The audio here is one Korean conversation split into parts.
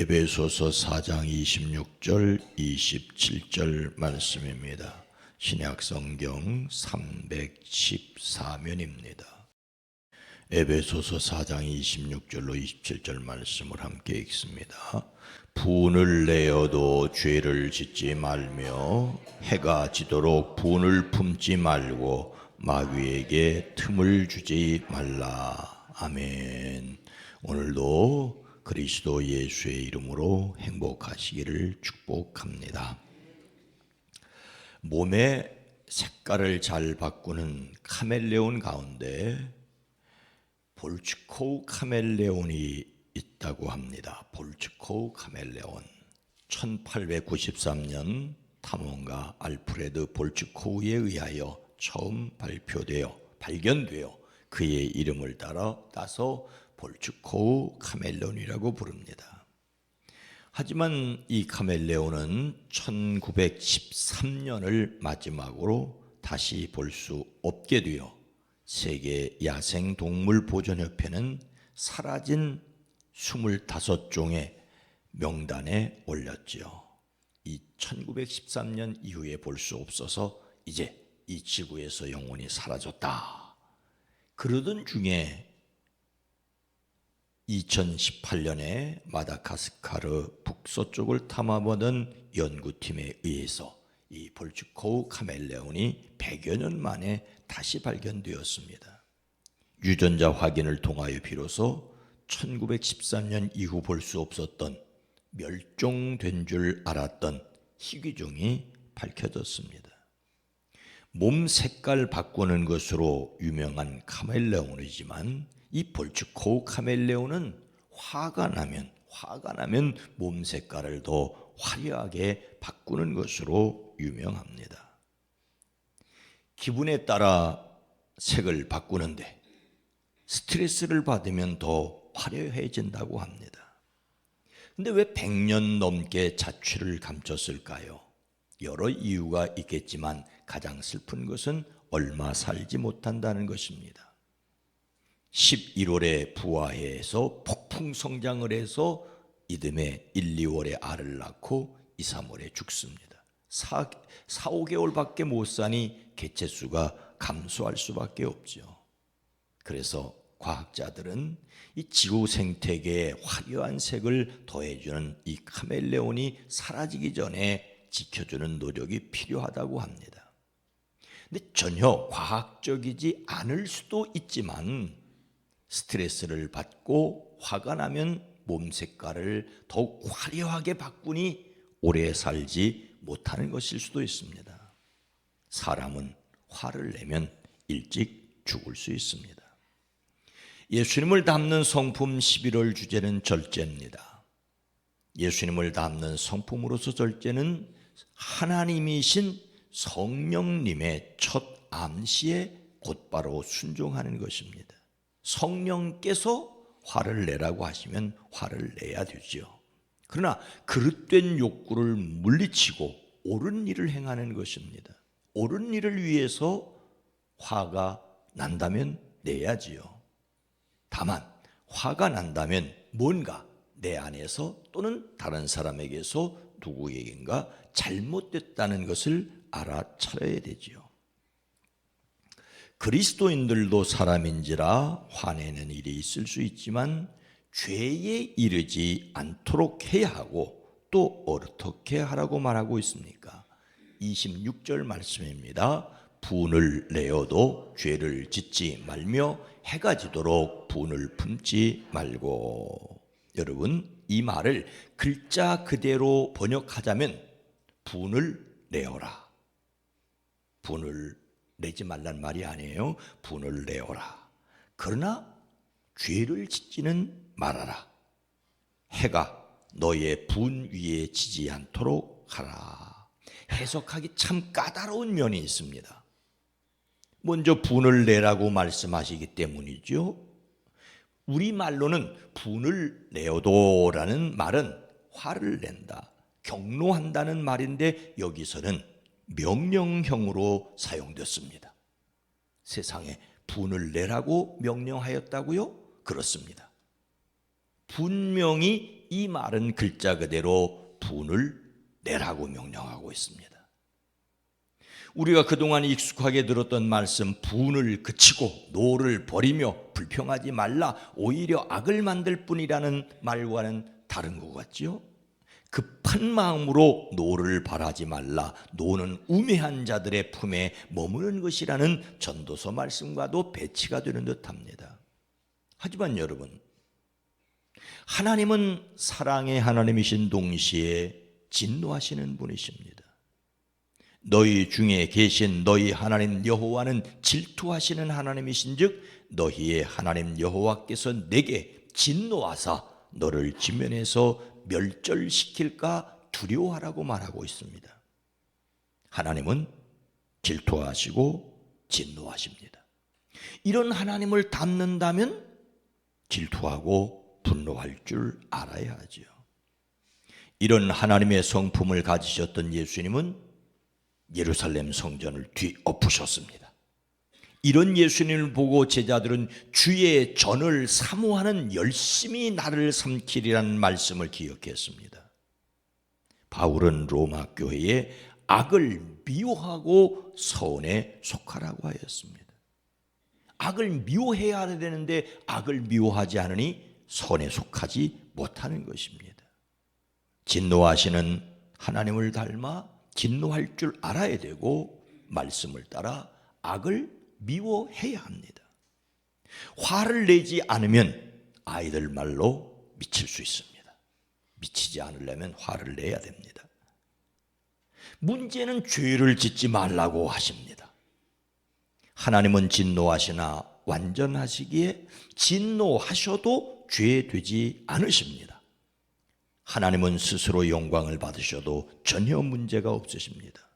에베소서 4장 26절 27절 말씀입니다. 신약 성경 314면입니다. 에베소서 4장 26절로 27절 말씀을 함께 읽습니다. 분을 내어도 죄를 짓지 말며 해가 지도록 분을 품지 말고 마귀에게 틈을 주지 말라. 아멘. 오늘도 그리스도 예수의 이름으로 행복하시기를 축복합니다. 몸의 색깔을 잘 바꾸는 카멜레온 가운데 볼츠코우 카멜레온이 있다고 합니다. 볼츠코우 카멜레온. 1893년 탐험가 알프레드 볼츠코우에 의하여 처음 발표되어 발견되어 그의 이름을 따라 따서 볼츠코우 카멜레온이라고 부릅니다. 하지만 이 카멜레온은 1913년을 마지막으로 다시 볼 수 없게 되어 세계 야생 동물 보존 협회는 사라진 25종의 명단에 올렸지요. 이 1913년 이후에 볼 수 없어서 이제 이 지구에서 영원히 사라졌다. 그러던 중에 2018년에 마다가스카르 북서쪽을 탐험하던 연구팀에 의해서 이 볼츠코우 카멜레온이 100여 년 만에 다시 발견되었습니다. 유전자 확인을 통하여 비로소 1913년 이후 볼 수 없었던 멸종된 줄 알았던 희귀종이 밝혀졌습니다. 몸 색깔 바꾸는 것으로 유명한 카멜레온이지만 이 볼츠코우 카멜레온은 화가 나면 화가 나면 몸 색깔을 더 화려하게 바꾸는 것으로 유명합니다. 기분에 따라 색을 바꾸는데 스트레스를 받으면 더 화려해진다고 합니다. 근데 왜 100년 넘게 자취를 감췄을까요? 여러 이유가 있겠지만 가장 슬픈 것은 얼마 살지 못한다는 것입니다. 11월에 부화해서 폭풍 성장을 해서 이듬해 1, 2월에 알을 낳고 2, 3월에 죽습니다. 4, 4 5개월밖에 못 사니 개체수가 감소할 수밖에 없죠. 그래서 과학자들은 이 지구 생태계에 화려한 색을 더해주는 이 카멜레온이 사라지기 전에 지켜주는 노력이 필요하다고 합니다. 근데 전혀 과학적이지 않을 수도 있지만 스트레스를 받고 화가 나면 몸 색깔을 더욱 화려하게 바꾸니 오래 살지 못하는 것일 수도 있습니다. 사람은 화를 내면 일찍 죽을 수 있습니다. 예수님을 담는 성품 11월 주제는 절제입니다. 예수님을 담는 성품으로서 절제는 하나님이신 성령님의 첫 암시에 곧바로 순종하는 것입니다. 성령께서 화를 내라고 하시면 화를 내야 되죠. 그러나 그릇된 욕구를 물리치고 옳은 일을 행하는 것입니다. 옳은 일을 위해서 화가 난다면 내야지요. 다만 화가 난다면 뭔가 내 안에서 또는 다른 사람에게서 누구에겐가 잘못됐다는 것을 알아차려야 되지요. 그리스도인들도 사람인지라 화내는 일이 있을 수 있지만 죄에 이르지 않도록 해야 하고 또 어떻게 하라고 말하고 있습니까? 26절 말씀입니다. 분을 내어도 죄를 짓지 말며 해가 지도록 분을 품지 말고 여러분 이 말을 글자 그대로 번역하자면 분을 내어라. 분을 내지 말란 말이 아니에요. 분을 내어라. 그러나 죄를 짓지는 말아라. 해가 너의 분 위에 지지 않도록 하라. 해석하기 참 까다로운 면이 있습니다. 먼저 분을 내라고 말씀하시기 때문이죠. 우리 말로는 분을 내어도라는 말은 화를 낸다, 경로한다는 말인데 여기서는 명령형으로 사용됐습니다. 세상에 분을 내라고 명령하였다고요? 그렇습니다. 분명히 이 말은 글자 그대로 분을 내라고 명령하고 있습니다. 우리가 그동안 익숙하게 들었던 말씀 분을 그치고 노를 버리며 불평하지 말라 오히려 악을 만들 뿐이라는 말과는 다른 것 같지요? 급한 마음으로 노를 바라지 말라 노는 우매한 자들의 품에 머무는 것이라는 전도서 말씀과도 배치가 되는 듯합니다. 하지만 여러분 하나님은 사랑의 하나님이신 동시에 진노하시는 분이십니다. 너희 중에 계신 너희 하나님 여호와는 질투하시는 하나님이신즉 너희의 하나님 여호와께서 내게 진노하사 너를 지면에서 멸절시킬까 두려워하라고 말하고 있습니다. 하나님은 질투하시고 진노하십니다. 이런 하나님을 닮는다면 질투하고 분노할 줄 알아야 하지요. 이런 하나님의 성품을 가지셨던 예수님은 예루살렘 성전을 뒤엎으셨습니다. 이런 예수님을 보고 제자들은 주의 전을 사모하는 열심히 나를 삼키리라는 말씀을 기억했습니다. 바울은 로마 교회에 악을 미워하고 서원에 속하라고 하였습니다. 악을 미워해야 되는데 악을 미워하지 않으니 선에 속하지 못하는 것입니다. 진노하시는 하나님을 닮아 진노할 줄 알아야 되고 말씀을 따라 악을 미워해야 합니다. 화를 내지 않으면 아이들 말로 미칠 수 있습니다. 미치지 않으려면 화를 내야 됩니다. 문제는 죄를 짓지 말라고 하십니다. 하나님은 진노하시나 완전하시기에 진노하셔도 죄 되지 않으십니다. 하나님은 스스로 영광을 받으셔도 전혀 문제가 없으십니다.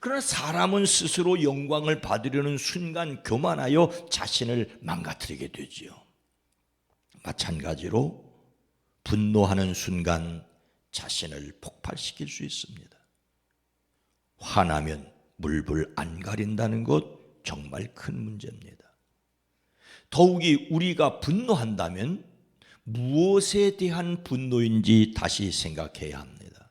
그러나 사람은 스스로 영광을 받으려는 순간 교만하여 자신을 망가뜨리게 되지요. 마찬가지로 분노하는 순간 자신을 폭발시킬 수 있습니다. 화나면 물불 안 가린다는 것 정말 큰 문제입니다. 더욱이 우리가 분노한다면 무엇에 대한 분노인지 다시 생각해야 합니다.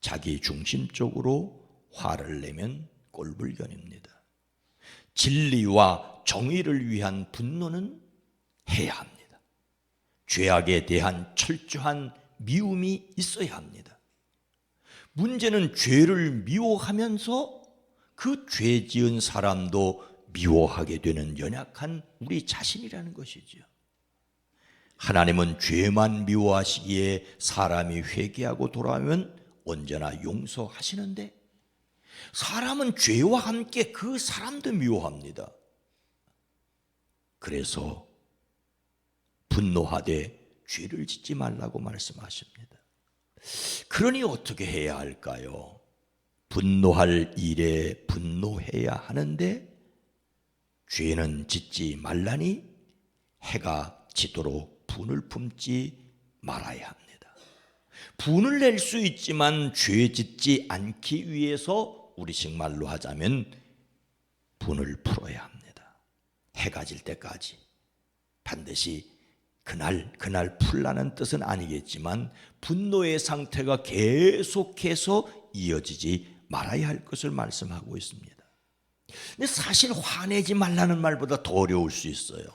자기 중심적으로 화를 내면 꼴불견입니다. 진리와 정의를 위한 분노는 해야 합니다. 죄악에 대한 철저한 미움이 있어야 합니다. 문제는 죄를 미워하면서 그 죄 지은 사람도 미워하게 되는 연약한 우리 자신이라는 것이죠. 하나님은 죄만 미워하시기에 사람이 회개하고 돌아오면 언제나 용서하시는데 사람은 죄와 함께 그 사람도 미워합니다. 그래서 분노하되 죄를 짓지 말라고 말씀하십니다. 그러니 어떻게 해야 할까요? 분노할 일에 분노해야 하는데 죄는 짓지 말라니 해가 지도록 분을 품지 말아야 합니다. 분을 낼 수 있지만 죄 짓지 않기 위해서 우리식 말로 하자면 분을 풀어야 합니다. 해가 질 때까지 반드시 그날 그날 풀라는 뜻은 아니겠지만 분노의 상태가 계속해서 이어지지 말아야 할 것을 말씀하고 있습니다. 근데 사실 화내지 말라는 말보다 더 어려울 수 있어요.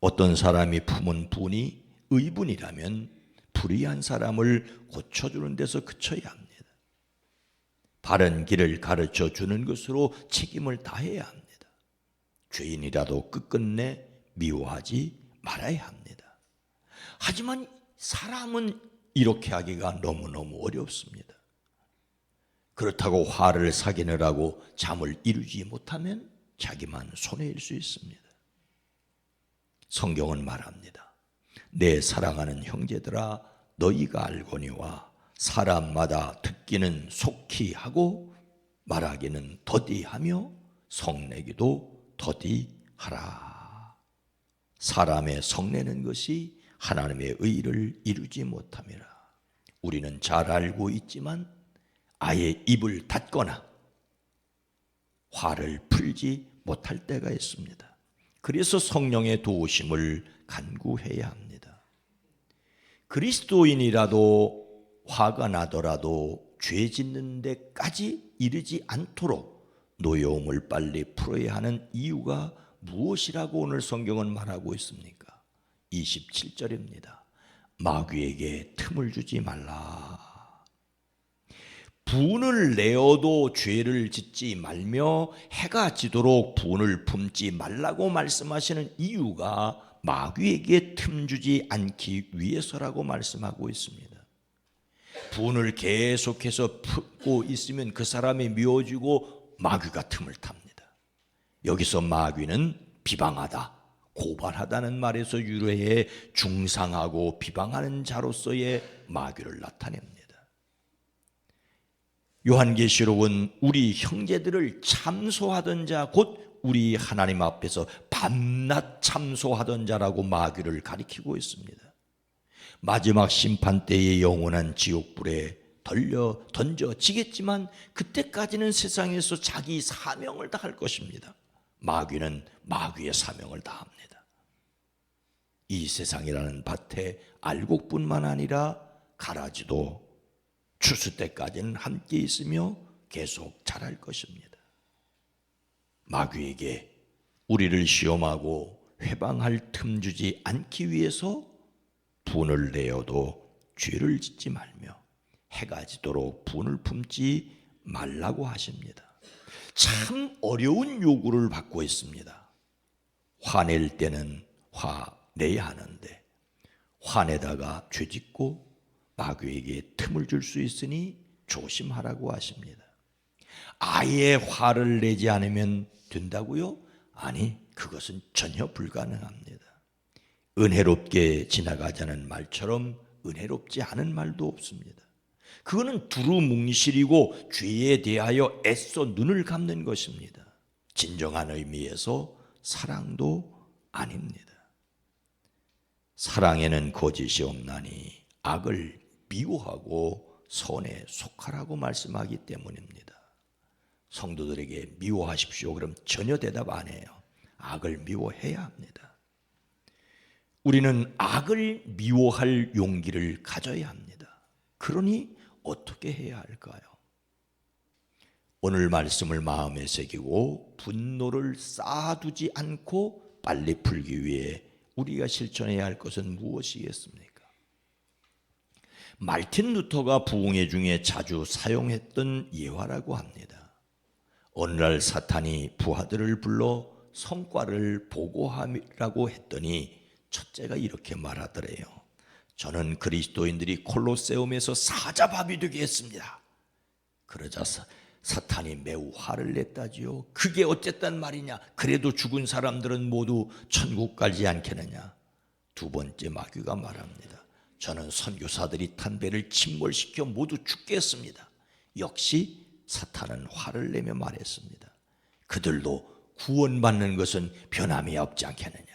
어떤 사람이 품은 분이 의분이라면 불의한 사람을 고쳐주는 데서 그쳐야 합니다. 바른 길을 가르쳐 주는 것으로 책임을 다해야 합니다. 죄인이라도 끝끝내 미워하지 말아야 합니다. 하지만 사람은 이렇게 하기가 너무너무 어렵습니다. 그렇다고 화를 사귀느라고 잠을 이루지 못하면 자기만 손해일 수 있습니다. 성경은 말합니다. 내 사랑하는 형제들아 너희가 알거니와 사람마다 듣기는 속히 하고 말하기는 더디하며 성내기도 더디하라. 사람의 성내는 것이 하나님의 의를 이루지 못함이라. 우리는 잘 알고 있지만 아예 입을 닫거나 화를 풀지 못할 때가 있습니다. 그래서 성령의 도우심을 간구해야 합니다. 그리스도인이라도 화가 나더라도 죄 짓는 데까지 이르지 않도록 노여움을 빨리 풀어야 하는 이유가 무엇이라고 오늘 성경은 말하고 있습니까? 27절입니다. 마귀에게 틈을 주지 말라. 분을 내어도 죄를 짓지 말며 해가 지도록 분을 품지 말라고 말씀하시는 이유가 마귀에게 틈 주지 않기 위해서라고 말씀하고 있습니다. 분을 계속해서 품고 있으면 그 사람이 미워지고 마귀가 틈을 탑니다. 여기서 마귀는 비방하다, 고발하다는 말에서 유래해 중상하고 비방하는 자로서의 마귀를 나타냅니다. 요한계시록은 우리 형제들을 참소하던 자, 곧 우리 하나님 앞에서 밤낮 참소하던 자라고 마귀를 가리키고 있습니다. 마지막 심판 때의 영원한 지옥불에 덜려 던져지겠지만 그때까지는 세상에서 자기 사명을 다할 것입니다. 마귀는 마귀의 사명을 다합니다. 이 세상이라는 밭에 알곡뿐만 아니라 가라지도 추수 때까지는 함께 있으며 계속 자랄 것입니다. 마귀에게 우리를 시험하고 회방할 틈 주지 않기 위해서 분을 내어도 죄를 짓지 말며 해가 지도록 분을 품지 말라고 하십니다. 참 어려운 요구를 받고 있습니다. 화낼 때는 화내야 하는데 화내다가 죄 짓고 마귀에게 틈을 줄 수 있으니 조심하라고 하십니다. 아예 화를 내지 않으면 된다고요? 아니, 그것은 전혀 불가능합니다. 은혜롭게 지나가자는 말처럼 은혜롭지 않은 말도 없습니다. 그거는 두루뭉실이고 죄에 대하여 애써 눈을 감는 것입니다. 진정한 의미에서 사랑도 아닙니다. 사랑에는 거짓이 없나니 악을 미워하고 선에 속하라고 말씀하기 때문입니다. 성도들에게 미워하십시오. 그럼 전혀 대답 안 해요. 악을 미워해야 합니다. 우리는 악을 미워할 용기를 가져야 합니다. 그러니 어떻게 해야 할까요? 오늘 말씀을 마음에 새기고 분노를 쌓아두지 않고 빨리 풀기 위해 우리가 실천해야 할 것은 무엇이겠습니까? 말틴 루터가 부흥회 중에 자주 사용했던 예화라고 합니다. 어느 날 사탄이 부하들을 불러 성과를 보고하라고 했더니 첫째가 이렇게 말하더래요. 저는 그리스도인들이 콜로세움에서 사자밥이 되게 했습니다. 그러자 사탄이 매우 화를 냈다지요. 그게 어쨌단 말이냐? 그래도 죽은 사람들은 모두 천국 가지 않겠느냐? 두 번째 마귀가 말합니다. 저는 선교사들이 탄 배를 침몰시켜 모두 죽겠습니다. 역시 사탄은 화를 내며 말했습니다. 그들도 구원받는 것은 변함이 없지 않겠느냐.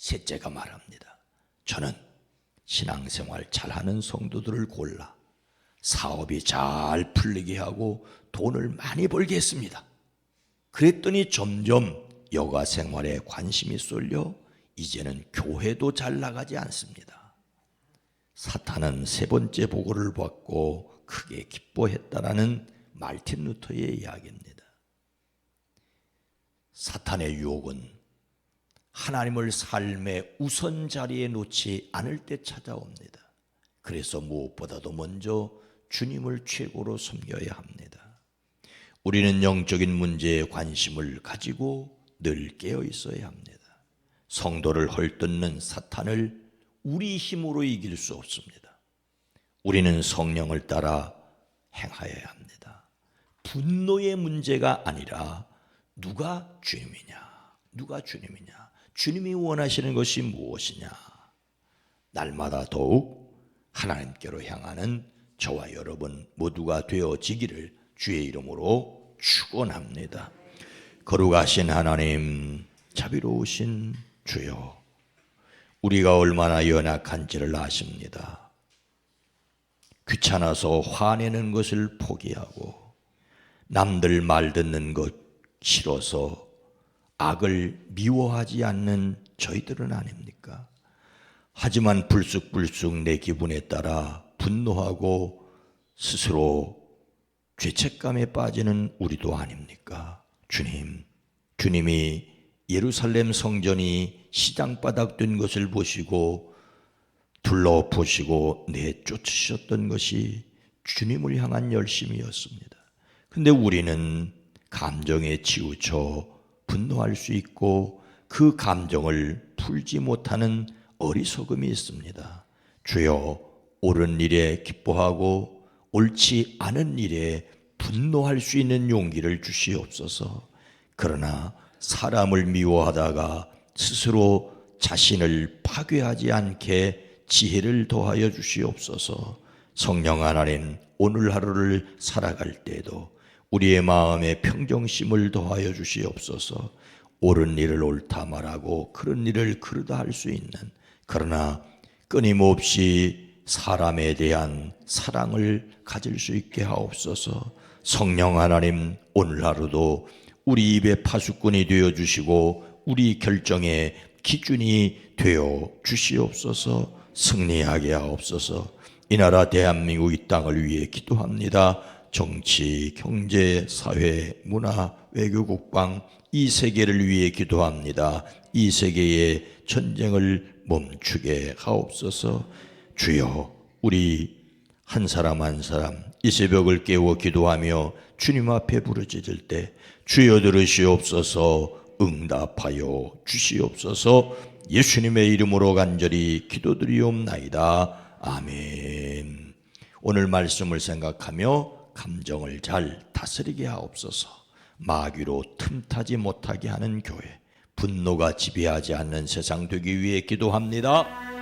셋째가 말합니다. 저는 신앙생활 잘하는 성도들을 골라 사업이 잘 풀리게 하고 돈을 많이 벌게 했습니다. 그랬더니 점점 여가 생활에 관심이 쏠려 이제는 교회도 잘 나가지 않습니다. 사탄은 세 번째 보고를 받고 크게 기뻐했다라는 말틴 루터의 이야기입니다. 사탄의 유혹은 하나님을 삶의 우선 자리에 놓지 않을 때 찾아옵니다. 그래서 무엇보다도 먼저 주님을 최고로 섬겨야 합니다. 우리는 영적인 문제에 관심을 가지고 늘 깨어 있어야 합니다. 성도를 헐뜯는 사탄을 우리 힘으로 이길 수 없습니다. 우리는 성령을 따라 행하여야 합니다. 분노의 문제가 아니라 누가 주님이냐? 누가 주님이냐? 주님이 원하시는 것이 무엇이냐? 날마다 더욱 하나님께로 향하는 저와 여러분 모두가 되어지기를 주의 이름으로 축원합니다. 거룩하신 하나님, 자비로우신 주여, 우리가 얼마나 연약한지를 아십니다. 귀찮아서 화내는 것을 포기하고 남들 말 듣는 것 싫어서 악을 미워하지 않는 저희들은 아닙니까? 하지만 불쑥불쑥 내 기분에 따라 분노하고 스스로 죄책감에 빠지는 우리도 아닙니까? 주님, 주님이 예루살렘 성전이 시장바닥 된 것을 보시고 둘러보시고 내쫓으셨던 것이 주님을 향한 열심이었습니다. 근데 우리는 감정에 치우쳐 분노할 수 있고 그 감정을 풀지 못하는 어리석음이 있습니다. 주여 옳은 일에 기뻐하고 옳지 않은 일에 분노할 수 있는 용기를 주시옵소서. 그러나 사람을 미워하다가 스스로 자신을 파괴하지 않게 지혜를 더하여 주시옵소서. 성령 하나님, 오늘 하루를 살아갈 때에도 우리의 마음에 평정심을 더하여 주시옵소서. 옳은 일을 옳다 말하고 그런 일을 그르다 할 수 있는 그러나 끊임없이 사람에 대한 사랑을 가질 수 있게 하옵소서. 성령 하나님 오늘 하루도 우리 입의 파수꾼이 되어 주시고 우리 결정의 기준이 되어 주시옵소서. 승리하게 하옵소서. 이 나라 대한민국 이 땅을 위해 기도합니다. 정치, 경제, 사회, 문화, 외교, 국방 이 세계를 위해 기도합니다. 이 세계의 전쟁을 멈추게 하옵소서. 주여, 우리 한 사람 한 사람 이 새벽을 깨워 기도하며 주님 앞에 부르짖을 때 주여 들으시옵소서 응답하여 주시옵소서 예수님의 이름으로 간절히 기도드리옵나이다. 아멘. 오늘 말씀을 생각하며 감정을 잘 다스리게 하옵소서. 마귀로 틈타지 못하게 하는 교회, 분노가 지배하지 않는 세상 되기 위해 기도합니다.